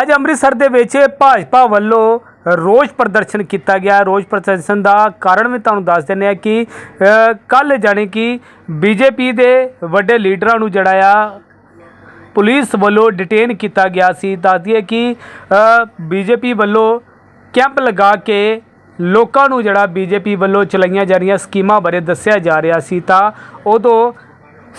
ਅੱਜ ਅੰਮ੍ਰਿਤਸਰ ਦੇ ਵਿੱਚ ਭਾਜਪਾ ਵੱਲੋਂ ਰੋਸ ਪ੍ਰਦਰਸ਼ਨ ਕੀਤਾ ਗਿਆ। ਰੋਸ ਪ੍ਰਦਰਸ਼ਨ ਦਾ ਕਾਰਨ ਵੀ ਤੁਹਾਨੂੰ ਦੱਸ ਦਿੰਦੇ ਆ ਕਿ ਕੱਲ ਜਾਣੀ ਕਿ ਬੀਜੇਪੀ ਦੇ ਵੱਡੇ ਲੀਡਰਾਂ ਨੂੰ ਜਿਹੜਾ ਆ, ਪੁਲਿਸ ਵੱਲੋਂ ਡਿਟੇਨ ਕੀਤਾ ਗਿਆ ਸੀ। ਦੱਸਦੀ ਹੈ ਕਿ ਬੀਜੇਪੀ ਵੱਲੋਂ ਕੈਂਪ ਲਗਾ ਕੇ ਲੋਕਾਂ ਨੂੰ ਜਿਹੜਾ ਬੀਜੇਪੀ ਵੱਲੋਂ ਚਲਾਈਆਂ ਜਾ ਰਹੀਆਂ ਸਕੀਮਾਂ ਬਾਰੇ ਦੱਸਿਆ ਜਾ ਰਿਹਾ ਸੀ ਤਾਂ ਉਦੋਂ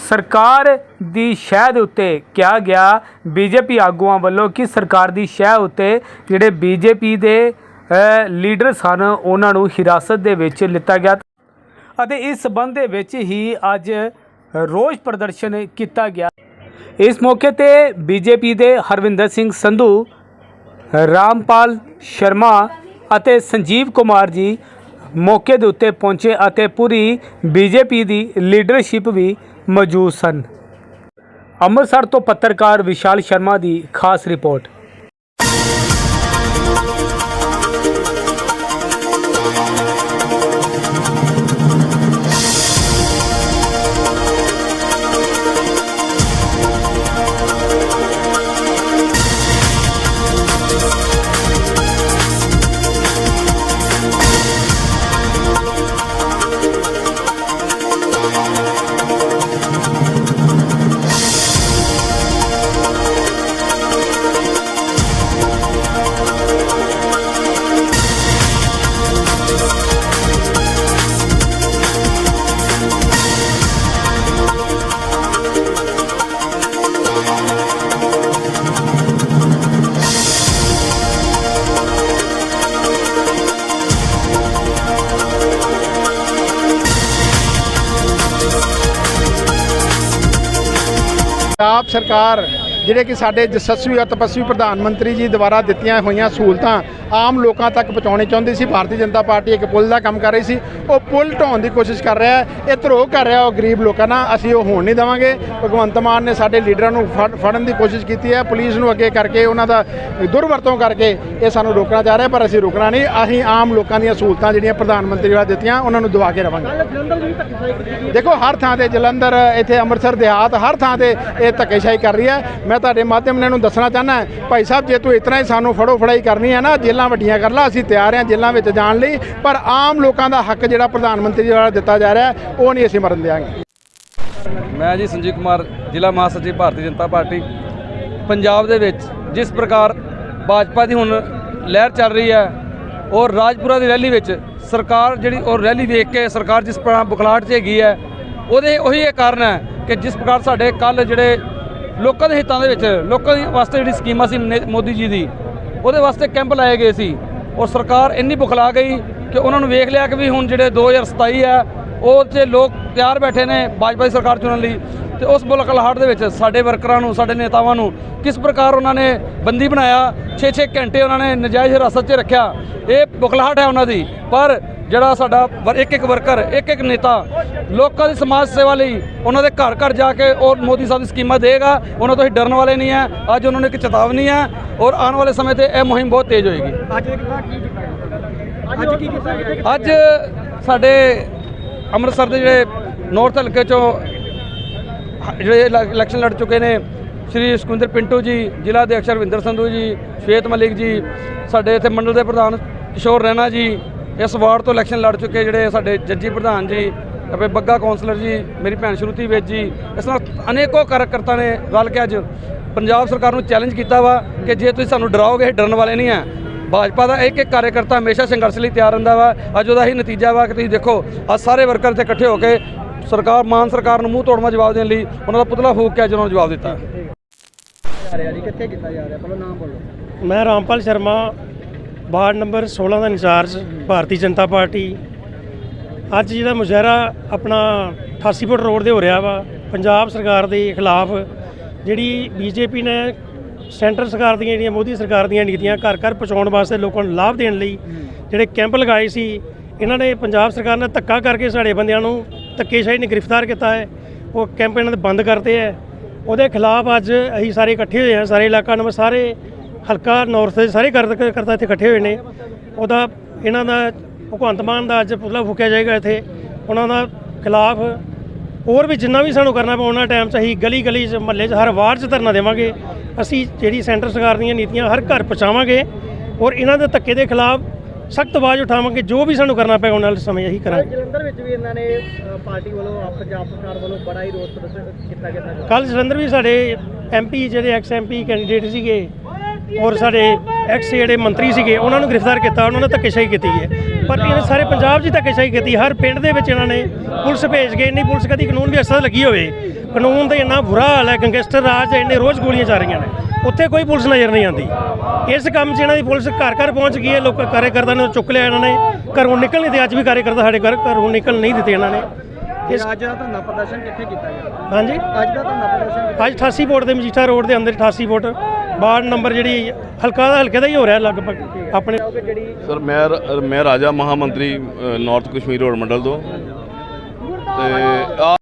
ਸਰਕਾਰ ਦੀ ਸ਼ਹਿ ਦੇ ਉੱਤੇ ਕਿਹਾ ਗਿਆ ਬੀਜੇਪੀ ਆਗੂਆਂ ਵੱਲੋਂ ਕਿ ਸਰਕਾਰ ਦੀ ਸ਼ਹਿ ਉੱਤੇ ਜਿਹੜੇ ਬੀਜੇਪੀ ਦੇ ਲੀਡਰ ਸਨ ਉਹਨਾਂ ਨੂੰ ਹਿਰਾਸਤ ਦੇ ਵਿੱਚ ਲਿੱਤਾ ਗਿਆ ਅਤੇ ਇਸ ਸਬੰਧ ਦੇ ਵਿੱਚ ਹੀ ਅੱਜ ਰੋਸ ਪ੍ਰਦਰਸ਼ਨ ਕੀਤਾ ਗਿਆ। ਇਸ ਮੌਕੇ ਤੇ ਬੀਜੇਪੀ ਦੇ ਹਰਵਿੰਦਰ ਸਿੰਘ ਸੰਧੂ, ਰਾਮਪਾਲ ਸ਼ਰਮਾ ਅਤੇ ਸੰਜੀਵ ਕੁਮਾਰ ਜੀ ਮੌਕੇ ਦੇ ਉੱਤੇ ਪਹੁੰਚੇ ਅਤੇ ਪੂਰੀ ਬੀਜੇਪੀ ਦੀ ਲੀਡਰਸ਼ਿਪ ਵੀ ਮੌਜੂਦ ਸਨ। ਅੰਮ੍ਰਿਤਸਰ ਤੋਂ ਪੱਤਰਕਾਰ ਵਿਸ਼ਾਲ ਸ਼ਰਮਾ ਦੀ ਖਾਸ ਰਿਪੋਰਟ। ਪੰਜਾਬ ਸਰਕਾਰ ਜਿਹੜੇ ਕਿ ਸਾਡੇ ਜਸਸਵੀ ਅਤੇ ਤਪਸਵੀ ਪ੍ਰਧਾਨ ਮੰਤਰੀ ਜੀ ਦੁਆਰਾ ਦਿੱਤੀਆਂ ਹੋਈਆਂ ਸਹੂਲਤਾਂ ਆਮ ਲੋਕਾਂ ਤੱਕ ਪਹੁੰਚਾਉਣੀ ਚਾਹੁੰਦੀ ਸੀ। ਭਾਰਤੀ ਜਨਤਾ ਪਾਰਟੀ ਇੱਕ ਪੁਲ ਦਾ ਕੰਮ ਕਰ ਰਹੀ ਸੀ। ਉਹ ਪੁਲ ਢਾਉਣ ਦੀ ਕੋਸ਼ਿਸ਼ ਕਰ ਰਿਹਾ ਹੈ। ਇਹ ਧਰੋਹ ਕਰ ਰਿਹਾ ਉਹ ਗਰੀਬ ਲੋਕਾਂ ਨਾਲ। ਅਸੀਂ ਉਹ ਹੋਣ ਨਹੀਂ ਦੇਵਾਂਗੇ। ਭਗਵੰਤ ਮਾਨ ਨੇ ਸਾਡੇ ਲੀਡਰਾਂ ਨੂੰ ਫੜ- ਫੜਨ ਦੀ ਕੋਸ਼ਿਸ਼ ਕੀਤੀ ਹੈ। ਪੁਲਿਸ ਨੂੰ ਅੱਗੇ ਕਰਕੇ ਉਹਨਾਂ ਦਾ ਦੁਰਵਰਤੋਂ ਕਰਕੇ ਇਹ ਸਾਨੂੰ ਰੋਕਣਾ ਚਾਹ ਰਿਹਾ ਪਰ ਅਸੀਂ ਰੁਕਣਾ ਨਹੀਂ। ਅਸੀਂ ਆਮ ਲੋਕਾਂ ਦੀਆਂ ਸਹੂਲਤਾਂ ਜਿਹੜੀਆਂ ਪ੍ਰਧਾਨ ਮੰਤਰੀ ਵਾਲਾ ਦਿੱਤੀਆਂ, ਉਹਨਾਂ ਨੂੰ ਦਵਾ ਕੇ ਰਵਾਂਗੇ। ਦੇਖੋ, ਹਰ ਥਾਂ ਤੇ ਜਲੰਧਰ, ਇੱਥੇ ਅੰਮ੍ਰਿਤਸਰ, ਦਿਹਾਤ, ਹਰ ਥਾਂ ਤੇ ਇਹ ਧੱਕੇਸ਼ਾਹੀ ਕਰ ਰਹੀ ਹੈ। ਮੈਂ ਤੁਹਾਡੇ ਮਾਧਿਅਮ ਨਾਲ ਇਹਨੂੰ ਦੱਸਣਾ ਚਾਹੁੰਦਾ ਭਾਈ ਸਾਹਿਬ, ਜੇ ਤੂੰ ਇਤਨਾ ਹੀ ਸਾਨੂੰ ਫੜੋ ਫੜਾਈ ਕਰਨੀ ਹੈ ਨਾ ਜੇਲਾਂ ਵੱਡੀਆਂ ਕਰ ਲਾ, ਅਸੀਂ ਤਿਆਰ ਹਾਂ ਜੇਲਾਂ ਵਿੱਚ ਜਾਣ ਲਈ, ਪਰ ਆਮ ਲੋਕਾਂ ਦਾ ਹੱਕ ਜਿਹੜਾ ਪ੍ਰਧਾਨ ਮੰਤਰੀ ਦੁਆਰਾ ਦਿੱਤਾ ਜਾ ਰਿਹਾ ਉਹ ਨਹੀਂ ਅਸੀਂ ਮਰਨ ਦਿਆਂਗੇ। ਮੈਂ ਜੀ ਸੰਜੀਵ ਕੁਮਾਰ, ਜ਼ਿਲ੍ਹਾ ਮਹਾਸਚਿਵ ਭਾਰਤੀ ਜਨਤਾ ਪਾਰਟੀ। ਪੰਜਾਬ ਦੇ ਵਿੱਚ ਜਿਸ ਪ੍ਰਕਾਰ ਭਾਜਪਾ ਦੀ ਹੁਣ ਲਹਿਰ ਚੱਲ ਰਹੀ ਹੈ, ਔਰ ਰਾਜਪੁਰਾ ਦੀ ਰੈਲੀ ਵਿੱਚ ਸਰਕਾਰ ਜਿਹੜੀ, ਔਰ ਰੈਲੀ ਵੇਖ ਕੇ ਸਰਕਾਰ ਜਿਸ ਪ੍ਰਕਾਰ ਬੁਖਲਾਹਟ 'ਚ ਹੈਗੀ ਹੈ, ਉਹਦੇ ਉਹੀ ਇਹ ਕਾਰਨ ਹੈ ਕਿ ਜਿਸ ਪ੍ਰਕਾਰ ਸਾਡੇ ਕੱਲ ਜਿਹੜੇ ਲੋਕਾਂ ਦੇ ਹਿੱਤਾਂ ਦੇ ਵਿੱਚ, ਲੋਕਾਂ ਦੀ ਵਾਸਤੇ ਜਿਹੜੀ ਸਕੀਮਾਂ ਸੀ ਨੇ- ਮੋਦੀ ਜੀ ਦੀ, ਉਹਦੇ ਵਾਸਤੇ ਕੈਂਪ ਲਾਏ ਗਏ ਸੀ। ਔਰ ਸਰਕਾਰ ਇੰਨੀ ਬੁਖਲਾ ਗਈ ਕਿ ਉਹਨਾਂ ਨੂੰ ਵੇਖ ਲਿਆ ਕਿ ਵੀ ਹੁਣ ਜਿਹੜੇ 2027 ਹੈ, ਉਹ 'ਚ ਲੋਕ ਤਿਆਰ ਬੈਠੇ ਨੇ ਭਾਜਪਾ ਦੀ ਸਰਕਾਰ ਚੁਣਨ ਲਈ। ਤੇ ਉਸ ਬੁਲਕਲਾਹਟ ਦੇ ਵਿੱਚ ਸਾਡੇ ਵਰਕਰਾਂ ਨੂੰ, ਸਾਡੇ ਨੇਤਾਵਾਂ ਨੂੰ ਕਿਸ ਪ੍ਰਕਾਰ ਉਹਨਾਂ ਨੇ ਬੰਦੀ ਬਣਾਇਆ 6-6 ਘੰਟੇ ਉਹਨਾਂ ਨੇ ਨਜਾਇਜ਼ ਹਿਰਾਸਤ 'ਚ ਰੱਖਿਆ। ਇਹ ਬੁਖਲਾਹਟ ਹੈ ਉਹਨਾਂ ਦੀ। ਪਰ ਜਿਹੜਾ ਸਾਡਾ ਇੱਕ ਇੱਕ ਵਰਕਰ ਇੱਕ ਇੱਕ ਨੇਤਾ ਲੋਕਾਂ ਦੀ ਸਮਾਜ ਸੇਵਾ ਲਈ ਉਹਨਾਂ ਦੇ ਘਰ ਘਰ ਜਾ ਕੇ ਉਹ ਮੋਦੀ ਸਾਹਿਬ ਦੀ ਸਕੀਮਾਂ ਦੇਗਾ ਉਹਨਾਂ ਤੋਂ ਅਸੀਂ ਡਰਨ ਵਾਲੇ ਨਹੀਂ ਹੈ ਅੱਜ ਉਹਨਾਂ ਨੂੰ ਇੱਕ ਚੇਤਾਵਨੀ ਹੈ ਔਰ ਆਉਣ ਵਾਲੇ ਸਮੇਂ ਤੇ ਇਹ ਮੁਹਿੰਮ ਬਹੁਤ ਤੇਜ਼ ਹੋਏਗੀ। ਅੱਜ ਸਾਡੇ ਅੰਮ੍ਰਿਤਸਰ ਦੇ ਜਿਹੜੇ ਨਾਰਥ ਹਲਕੇ ਚੋਂ ਹ- ਜਿਹੜੇ ਇਲੈ- ਇਲੈਕਸ਼ਨ ਲੜ ਚੁੱਕੇ ਨੇ ਸ਼੍ਰੀ ਸੁਖਵਿੰਦਰ ਪਿੰਟੂ ਜੀ ਜ਼ਿਲ੍ਹਾ ਦੇ ਅਕਸ਼ਰ ਵਿੰਦਰ ਸੰਧੂ ਜੀ ਸ਼ਵੇਤ ਮਲਿਕ ਜੀ ਸਾਡੇ ਇੱਥੇ ਮੰਡਲ ਦੇ ਪ੍ਰਧਾਨ ਕਿਸ਼ੋਰ ਰੈਣਾ ਜੀ ਇਸ ਵਾਰਡ ਤੋਂ ਇਲੈਕਸ਼ਨ ਲੜ ਚੁੱਕੇ ਜਿਹੜੇ ਸਾਡੇ ਜੱਜੀ ਪ੍ਰਧਾਨ ਜੀ ਅਤੇ ਬੱਗਾ ਕੌਂਸਲਰ ਜੀ ਮੇਰੀ ਭੈਣ ਸ਼ਰੂਤੀ ਵਿੱਚ ਜੀ ਇਸ ਨਾਲ ਅਨੇਕੋ ਕਾਰਜਕਰਤਾ ਨੇ ਰਲ ਕੇ ਅੱਜ ਪੰਜਾਬ ਸਰਕਾਰ ਨੂੰ ਚੈਲੰਜ ਕੀਤਾ ਵਾ ਕਿ ਜੇ ਤੁਸੀਂ ਸਾਨੂੰ ਡਰਾਓਗੇ ਅਸੀਂ ਡਰਨ ਵਾਲੇ ਨਹੀਂ ਆ ਭਾਜਪਾ ਦਾ ਇੱਕ ਇੱਕ ਕਾਰਜਕਰਤਾ ਹਮੇਸ਼ਾ ਸੰਘਰਸ਼ ਲਈ ਤਿਆਰ ਰਹਿੰਦਾ ਵਾ। ਅੱਜ ਉਹਦਾ ਹੀ ਨਤੀਜਾ ਵਾ ਕਿ ਤੁਸੀਂ ਦੇਖੋ ਅੱਜ ਸਾਰੇ ਵਰਕਰ ਇੱਥੇ ਇਕੱਠੇ ਹੋ ਕੇ ਸਰਕਾਰ ਮਾਨ ਸਰਕਾਰ ਨੂੰ ਮੂੰਹ ਤੋੜਵਾ ਜਵਾਬ ਦੇਣ ਲਈ ਉਹਨਾਂ ਦਾ ਪੁਤਲਾ ਫੂਕ ਕੇ ਅੱਜ ਉਹਨਾਂ ਨੂੰ ਜਵਾਬ ਦਿੱਤਾ। ਮੈਂ ਰਾਮਪਾਲ ਸ਼ਰਮਾ ਵਾਰਡ ਨੰਬਰ 16 ਦਾ ਇੰਚਾਰਜ ਭਾਰਤੀ ਜਨਤਾ ਪਾਰਟੀ। ਅੱਜ ਜਿਹੜਾ ਮੁਜ਼ਾਹਰਾ ਆਪਣਾ 88 ਫੁੱਟ ਰੋਡ ਤੇ ਹੋ ਰਿਹਾ ਵਾ, ਪੰਜਾਬ ਸਰਕਾਰ ਦੇ ਖਿਲਾਫ, ਜਿਹੜੀ ਬੀਜੇਪੀ ਨੇ ਸੈਂਟਰ ਸਰਕਾਰ ਦੀਆਂ ਜਿਹੜੀਆਂ, ਮੋਦੀ ਸਰਕਾਰ ਦੀਆਂ ਨੀਤੀਆਂ ਘਰ ਘਰ ਪਹੁੰਚਾਉਣ ਵਾਸਤੇ ਲੋਕਾਂ ਨੂੰ ਲਾਭ ਦੇਣ ਲਈ ਜਿਹੜੇ ਕੈਂਪ ਲਗਾਏ ਸੀ, ਇਹਨਾਂ ਨੇ ਪੰਜਾਬ ਸਰਕਾਰ ਨੇ ਧੱਕਾ ਕਰਕੇ ਸਾਡੇ ਬੰਦਿਆਂ ਨੂੰ ਧੱਕੇਸ਼ਾਹੀ ਨੇ ਗ੍ਰਿਫਤਾਰ ਕੀਤਾ ਹੈ। ਉਹ ਕੈਂਪ ਇਹਨਾਂ ਦੇ ਬੰਦ ਕਰਤੇ ਹੈ। ਉਹਦੇ ਖਿਲਾਫ ਅੱਜ ਅਸੀਂ ਸਾਰੇ ਇਕੱਠੇ ਹੋਏ ਹਾਂ, ਸਾਰੇ ਇਲਾਕਾ ਨੰਬਰ, ਸਾਰੇ ਹਲਕਾ ਨਾਰਥ ਦੇ ਸਾਰੇ ਕਰ ਕਰਤਾ ਇੱਥੇ ਇਕੱਠੇ ਹੋਏ ਨੇ। ਉਹਦਾ ਇਹਨਾਂ ਦਾ ਭਗਵੰਤ ਮਾਨ ਦਾ ਅੱਜ ਪੁਤਲਾ ਫੂਕਿਆ ਜਾਏਗਾ ਇੱਥੇ। ਉਹਨਾਂ ਦਾ ਖਿਲਾਫ ਹੋਰ ਵੀ ਜਿੰਨਾ ਵੀ ਸਾਨੂੰ ਕਰਨਾ ਉਹਨਾਂ ਟਾਈਮ 'ਚ ਅਸੀਂ ਗਲੀ ਗਲੀ 'ਚ ਮਹੱਲੇ 'ਚ ਹਰ ਵਾਰਡ 'ਚ ਧਰਨਾ ਦੇਵਾਂਗੇ। ਅਸੀਂ ਜਿਹੜੀ ਸੈਂਟਰ ਸਰਕਾਰ ਦੀਆਂ ਨੀਤੀਆਂ ਹਰ ਘਰ ਪਹੁੰਚਾਵਾਂਗੇ ਔਰ ਇਹਨਾਂ ਦੇ ਧੱਕੇ ਦੇ ਖਿਲਾਫ ਸਖਤ ਆਵਾਜ਼ ਉਠਾਵਾਂਗੇ। ਜੋ ਵੀ ਸਾਨੂੰ ਕਰਨਾ ਪਏਗਾ ਉਹਨਾਂ ਨਾਲ ਸਮੇਂ ਅਸੀਂ ਕਰਾਂਗੇ। ਜਲੰਧਰ ਵਿੱਚ ਵੀ ਇਹਨਾਂ ਨੇ ਪਾਰਟੀ ਵੱਲੋਂ ਆਪ ਪੰਜਾਬ ਸਰਕਾਰ ਵੱਲੋਂ ਬੜਾ ਹੀ ਰੋਸ ਪ੍ਰਦਰਸ਼ਨ ਕੀਤਾ ਗਿਆ ਕੱਲ ਜਲੰਧਰ ਵੀ ਸਾਡੇ ਐਮਪੀ ਜਿਹੜੇ ਐਕਸ ਐਮਪੀ ਕੈਂਡੀਡੇਟ ਸੀਗੇ ਔਰ ਸਾਡੇ ਐਕਸ ਜਿਹੜੇ ਮੰਤਰੀ ਸੀਗੇ ਉਹਨਾਂ ਨੂੰ ਗ੍ਰਿਫਤਾਰ ਕੀਤਾ ਉਹਨਾਂ ਨੇ ਧੱਕੇਸ਼ਾਹੀ ਕੀਤੀ ਹੈ। ਪਰ ਇਹਨਾਂ ਸਾਰੇ ਪੰਜਾਬ 'ਚ ਹੀ ਧੱਕੇਸ਼ਾਹੀ ਕੀਤੀ ਹਰ ਪਿੰਡ ਦੇ ਵਿੱਚ ਇਹਨਾਂ ਨੇ ਪੁਲਿਸ ਭੇਜ ਕੇ ਇੰਨੀ ਪੁਲਿਸ ਕਦੀ ਕਾਨੂੰਨ ਦੀ ਅਸਰ ਲੱਗੀ ਹੋਵੇ ਕਾਨੂੰਨ ਦਾ ਇੰਨਾ ਬੁਰਾ ਹਾਲ ਹੈ ਗੈਂਗਸਟਰ ਰਾਜ ਹੈ ਇੰਨੇ ਰੋਜ਼ ਗੋਲੀਆਂ ਚੱਲ ਰਹੀਆਂ ਨੇ ਉੱਥੇ ਕੋਈ ਪੁਲਿਸ ਨਜ਼ਰ ਨਹੀਂ ਆਉਂਦੀ। ਇਸ ਕੰਮ 'ਚ ਇਹਨਾਂ ਦੀ ਪੁਲਿਸ ਘਰ ਘਰ ਪਹੁੰਚ ਗਈ ਹੈ ਲੋਕ ਕਾਰਜਕਰਤਾ ਨੂੰ ਚੁੱਕ ਲਿਆ ਇਹਨਾਂ ਨੇ ਘਰੋਂ ਨਿਕਲ ਨਹੀਂ ਤੇ ਅੱਜ ਵੀ ਕਾਰਜਕਰਤਾ ਸਾਡੇ ਘਰ ਘਰੋਂ ਨਿਕਲ ਨਹੀਂ ਦਿੱਤੇ ਇਹਨਾਂ ਨੇ। ਇਸ ਅੱਜ ਦਾ ਧਰਨਾ ਪ੍ਰਦਰਸ਼ਨ ਕਿੱਥੇ ਕੀਤਾ ਗਿਆ? ਹਾਂਜੀ? ਅੱਜ ਦਾ ਧਰਨਾ ਪ੍ਰਦਰਸ਼ਨ ਅੱਜ 88 ਫੁੱਟ ਦੇ ਮਜੀਠਾ ਰੋਡ ਦੇ ਅੰਦਰ 88 ਫੁੱਟ ਵਾਰਡ ਨੰਬਰ ਜਿਹੜੀ ਹਲਕਾ ਦਾ ਹਲਕੇ ਦਾ ਹੀ ਹੋ ਰਿਹਾ ਲਗਭਗ ਆਪਣੇ। ਸਰ ਮੈਂ ਰ- ਮੈਂ ਰਾਜਾ ਮਹਾਮੰਤਰੀ ਅ, ਨਾਰਥ ਕਸ਼ਮੀਰ ਰੋਡ ਮੰਡਲ ਤੋਂ। ਤੇ ਆ